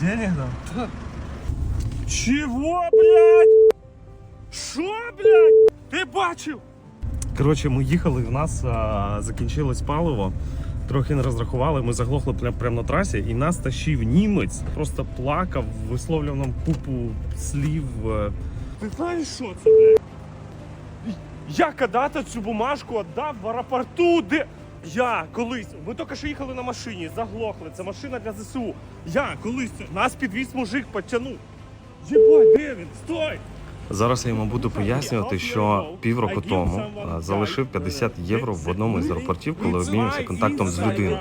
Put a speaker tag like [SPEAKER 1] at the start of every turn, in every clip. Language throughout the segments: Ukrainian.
[SPEAKER 1] Денег дам? Чего, блядь? Що, блядь? Ти бачив? Коротше, ми їхали, в нас а, закінчилось паливо. Трохи не розрахували, ми заглохли прямо прям на трасі, і нас тащив німець, просто плакав, висловлював нам купу слів. е. Ти знаєш, що це, блядь? Я когда-то цю бумажку віддав в аеропорту, де. Я колись, ми тільки що їхали на машині, заглохли. Це машина для ЗСУ. Я колись нас підвіз мужик, потягнув. Єбать, де він? Стой!
[SPEAKER 2] Зараз я йому буду пояснювати, що півроку тому залишив 50 євро в одному із аеропортів, коли обмінявся контактом з людиною.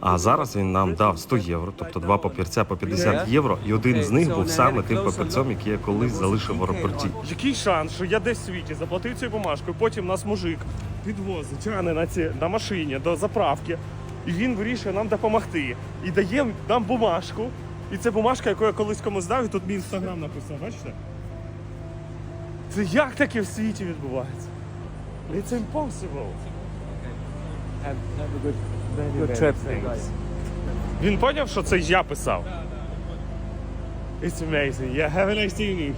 [SPEAKER 2] А зараз він нам дав 100 євро, тобто два папірця по 50 євро, і один з них був саме тим папірцем, який я колись залишив в аеропорті.
[SPEAKER 1] Який шанс, що я десь в світі заплатив цю бумажку, і потім нас мужик підвозить, тягне на, ці, на машині до заправки, і він вирішує нам допомогти. І дає нам бумажку. І це бумажка, яку я колись комусь дав, і тут мій інстаграм написав, бачите? Це як таке в світі відбувається? It's impossible.
[SPEAKER 3] Good, trip.
[SPEAKER 1] Він поняв, що це я писав? It's amazing. Yeah, have a nice evening.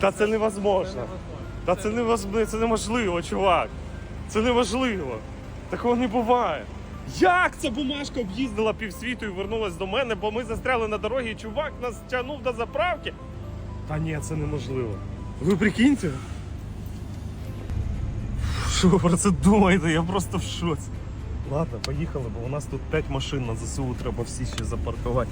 [SPEAKER 1] Та це невозможно. Та це невозможно, це неможливо, чувак. Це неможливо. Такого не буває. Як ця бумажка об'їздила півсвіту і вернулась до мене, бо ми застряли на дорогі, і чувак нас тягнув до заправки? Та ні, це неможливо. Ви прикиньте? Що ви про це думаєте? Я просто в шоці. Ладно, поїхали, бо у нас тут 5 машин на ЗСУ треба всі ще запаркувати.